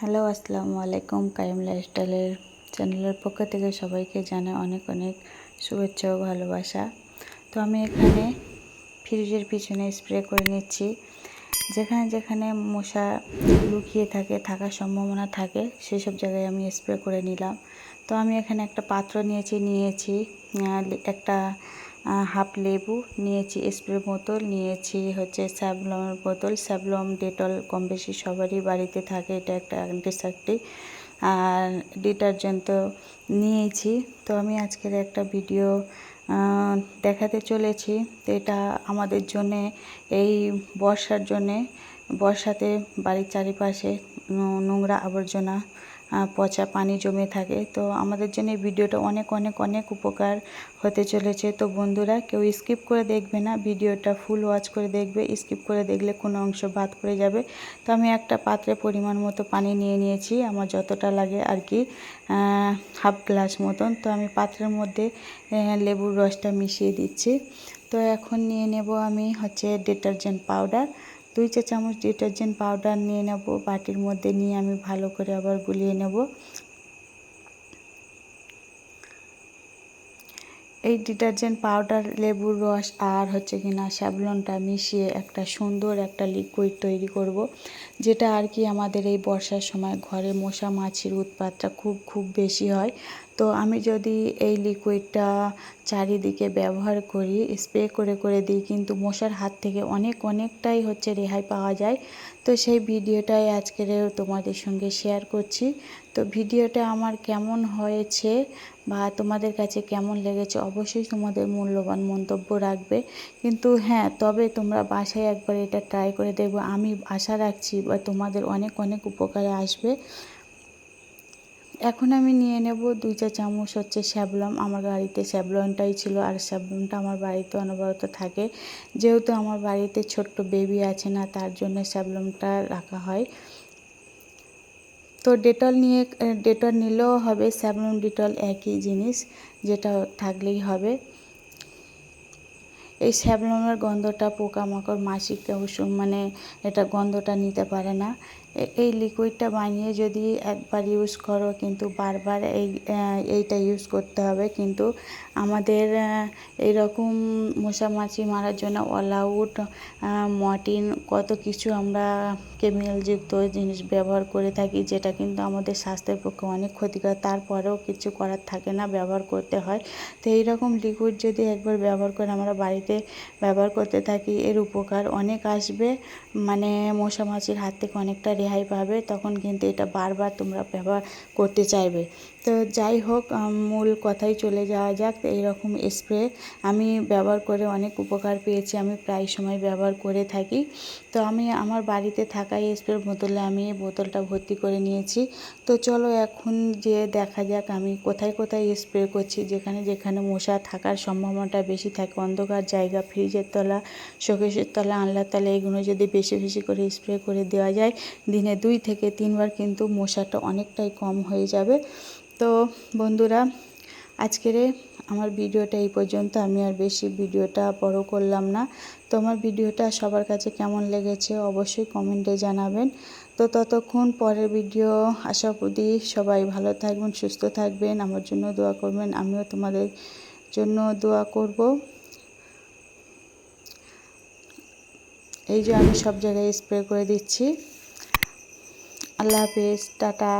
Hello, আসসালামু আলাইকুম। কাইম লাইফস্টাইলের চ্যানেলের পক্ষ থেকে সবাইকে জানাই অনেক অনেক শুভেচ্ছা ও ভালোবাসা। তো আমি এখানে ফ্রিজের পিছনে স্প্রে করে নিচ্ছি। যেখানে যেখানে মশা লুকিয়ে থাকে, থাকার সম্ভাবনা থাকে সেই সব জায়গায় আমি স্প্রে করে নিলাম। তো আমি এখানে একটা পাত্র নিয়েছি নিয়েছি একটা হাফ লেবু নিয়েছি, স্প্রে বোতল নিয়েছি, হচ্ছে স্যাবলমের বোতল, স্যাবলম, ডেটল কম বেশি সবারই বাড়িতে থাকে, এটা একটা অ্যান্টিসেপ্টিক। আর ডিটারজেন্ট তো নিয়েছি। তো আমি আজকের একটা ভিডিও দেখাতে চলেছি। তো এটা আমাদের জন্যে, এই বর্ষার জন্যে, বর্ষাতে বাড়ির চারিপাশে নোংরা আবর্জনা পচা পানি জমে থাকে। তো আমাদের জন্য এই ভিডিওটা অনেক অনেক অনেক উপকার হতে চলেছে। তো বন্ধুরা, কেউ স্কিপ করে দেখবে না, ভিডিওটা ফুল ওয়াচ করে দেখবে। স্কিপ করে দেখলে কোনো অংশ বাদ পড়ে যাবে। তো আমি একটা পাত্রে পরিমাণ মতো পানি নিয়ে নিয়েছি, আমার যতটা লাগে আর কি হাফ গ্লাস মতন। তো আমি পাত্রের মধ্যে লেবুর রসটা মিশিয়ে দিচ্ছি। তো এখন নিয়ে নেব আমি হচ্ছে ডিটারজেন্ট পাউডার দুই চা চামচ ডিটারজেন্ট পাউডার নিয়ে নেব, বাটির মধ্যে নিয়ে আমি ভালো করে আবার গুলিয়ে নেব। এই ডিটারজেন্ট পাউডার, লেবুর রস আর হচ্ছে কিনা স্যাবলনটা মিশিয়ে একটা সুন্দর একটা লিকুইড তৈরি করব, যেটা আর কি আমাদের এই বর্ষার সময় ঘরে মশা, মাছির উৎপাতটা খুব খুব বেশি হয়। তো আমি যদি এই লিকুইডটা চারিদিকে ব্যবহার করি স্প্রে করে করে দিই, কিন্তু মশার হাত থেকে অনেক, অনেকটাই হচ্ছে রেহাই পাওয়া যায়। তো সেই ভিডিওটাই আজকের তোমাদের সঙ্গে শেয়ার করছি। তো ভিডিওটা আমার কেমন হয়েছে বা তোমাদের কাছে কেমন লেগেছে অবশ্যই তোমাদের মূল্যবান মন্তব্য রাখবে। কিন্তু হ্যাঁ তবে তোমরা বাসায় একবার এটা ট্রাই করে দেখব। আমি আশা রাখছি বা তোমাদের অনেক অনেক উপকারে আসবে। এখন আমি নিয়ে নেব দুই চা চামচ হচ্ছে স্যাবলম আমার বাড়িতে স্যাবলনটাই ছিল আর স্যাবলনটা আমার বাড়িতে অনবরত থাকে। যেহেতু আমার বাড়িতে ছোট্ট বেবি আছে না, তার জন্য স্যাবলমটা রাখা হয়। তো ডেটল নিয়ে, ডেটল নিলেও হবে, স্যাবলন, ডেটল একই জিনিস যেটা থাকলেই হবে। এই স্যাবলমের গন্ধটা পোকামাকড়, মাসিক মানে এটা গন্ধটা নিতে পারে না। এই লিকুইডটা বানিয়ে যদি একবার ইউজ করো কিন্তু বারবার এই এইটা ইউজ করতে হবে। কিন্তু আমাদের এইরকম মশা মাছি মারার জন্য অল আউট মর্টিন কত কিছু আমরা কেমিক্যালযুক্ত জিনিস ব্যবহার করে থাকি যেটা কিন্তু আমাদের স্বাস্থ্যের পক্ষে অনেক ক্ষতিকর। তারপরেও কিছু করার থাকে না, ব্যবহার করতে হয়। তো এইরকম লিকুইড যদি একবার ব্যবহার করে আমরা বাড়িতে ব্যবহার করতে থাকি, এর উপকার অনেক আসবে। মানে মশা মাছির হাত থেকে অনেকটা রেহাই পাবে তখন কিন্তু এটা বারবার তোমরা ব্যবহার করতে চাইবে। তো যাই হোক মূল কথাই চলে যাওয়া যাক। এইরকম স্প্রে আমি ব্যবহার করে অনেক উপকার পেয়েছি, আমি প্রায় সময় ব্যবহার করে থাকি। তো আমি আমার বাড়িতে থাকা এই স্প্রের বোতলে আমি এই বোতলটা ভর্তি করে নিয়েছি। তো চলো এখন যে দেখা যাক আমি কোথায় কোথায় স্প্রে করছি। যেখানে যেখানে মশা থাকার সম্ভাবনাটা বেশি থাকে, অন্ধকার জায়গা ফ্রিজের তলা শোকেশের তলা আনলার তলা, এগুলো যদি বেশি বেশি করে স্প্রে করে দেওয়া যায় দিনে দুই থেকে তিনবার কিন্তু মশাটা অনেকটাই কম হয়ে যাবে। তো বন্ধুরা, আজকের আমার ভিডিওটা এই পর্যন্ত। আমি আর বেশি ভিডিওটা বড় করলাম না। তো আমার ভিডিওটা সবার কাছে কেমন লেগেছে অবশ্যই কমেন্টে জানাবেন। তো ততক্ষণ পরের ভিডিও আশা করি সবাই ভালো থাকবেন, সুস্থ থাকবেন। আমার জন্য দোয়া করবেন, আমিও তোমাদের জন্য দোয়া করব। এই যে আমি সব জায়গায় স্প্রে করে দিচ্ছি। আল্লাহ হাফেজ টাটা।